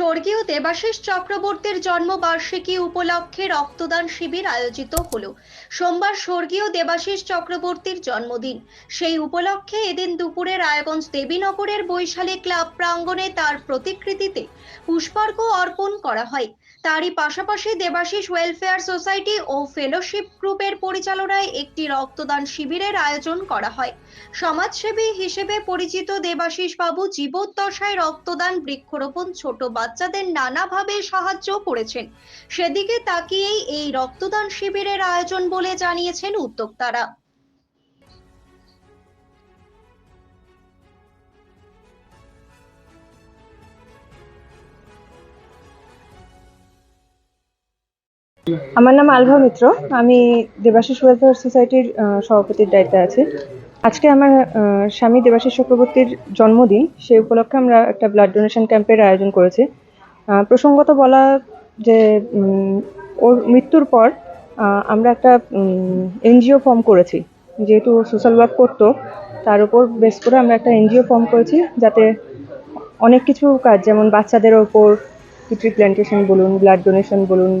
স্বর্গীয় দেবাশিস চক্রবর্তীর জন্মবার্ষিকী উপলক্ষে রক্তদান শিবির আয়োজিত হল। সোমবার স্বর্গীয় দেবাশিস চক্রবর্তীর জন্মদিন। সেই উপলক্ষে এদিন দুপুরে রায়গঞ্জ দেবীনগরের বৈশালী ক্লাব প্রাঙ্গণে তার প্রতিকৃতিতে পুষ্পার্ঘ অর্পণ করা হয়। তারই পাশাপাশি দেবাশিস ওয়েলফেয়ার সোসাইটি ও ফেলোশিপ গ্রুপের পরিচালনায় একটি রক্তদান শিবিরের আয়োজন করা হয়। সমাজসেবী হিসেবে পরিচিত দেবাশিস বাবু জীবদ্দশায় রক্তদান, বৃক্ষরোপণ, ছোট বাচ্চাদের নানাভাবে সাহায্য করেছেন। সেদিকে তাকিয়েই এই রক্তদান শিবিরের আয়োজন বলে জানিয়েছেন উদ্যোক্তারা। আমার নাম আলভা মিত্র। আমি দেবাশিস ওয়েলফেয়ার সোসাইটির সভাপতির দায়িত্বে আছি। আজকে আমার স্বামী দেবাশিস চক্রবর্তীর জন্মদিন। সেই উপলক্ষে আমরা একটা ব্লাড ডোনেশন ক্যাম্পের আয়োজন করেছি। প্রসঙ্গত বলা যে ওর মৃত্যুর পর আমরা একটা এনজিও ফর্ম করেছি। যেহেতু সোশ্যাল ওয়ার্ক করতো, তার উপর বেস করে আমরা একটা এনজিও ফর্ম করেছি, যাতে অনেক কিছু কাজ, যেমন বাচ্চাদের ওপর ট্রি প্ল্যান্টেশন বলুন ব্লাড ডোনেশন বলুন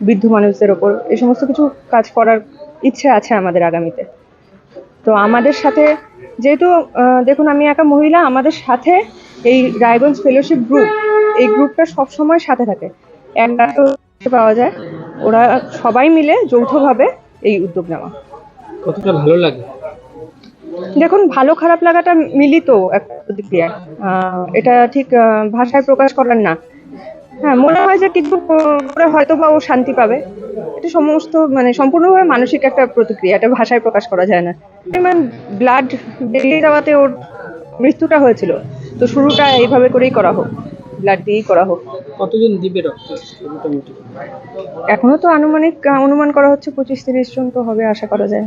বৃদ্ধ মানুষদের ওপর। এই সমস্ত কিছু কাজ করার ইচ্ছে আছে আমাদের আগামীতে। তো আমাদের সাথে যেহেতু দেখুন আমি একা মহিলা আমাদের সাথে এই রায়গঞ্জ ফেলোশিপ গ্রুপ এই গ্রুপটা সবসময় সাথে থাকে। একটা পাওয়া যায়। ওরা সবাই মিলে যৌথভাবে এই উদ্যোগ নেওয়া। কতটা ভালো লাগে? দেখুন ভালো খারাপ লাগাটা মিলিত একটা প্রতিক্রিয়া। আহ, এটা ঠিক ভাষায় প্রকাশ করার না। হ্যাঁ মনে হয় যে কিছু করে হয়তো বা ও শান্তি পাবে। এটা সমস্ত মানে সম্পূর্ণভাবে মানসিক একটা প্রতিক্রিয়া এটা ভাষায় প্রকাশ করা যায় না। ব্লাড বেরিয়ে যাওয়াতে ওর মৃত্যুটা হয়েছিল। তো শুরুটা এইভাবে করেই করা হোক ব্লাড দিয়েই করা হোক। কতজন দিবে রক্ত এখনও তো আনুমানিক অনুমান করা হচ্ছে পঁচিশ তিরিশ জন তো হবে আশা করা যায়।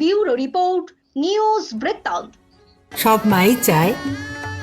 ব্যুরো রিপোর্ট নিউজ বৃত্তান্ত। সব মাই চায়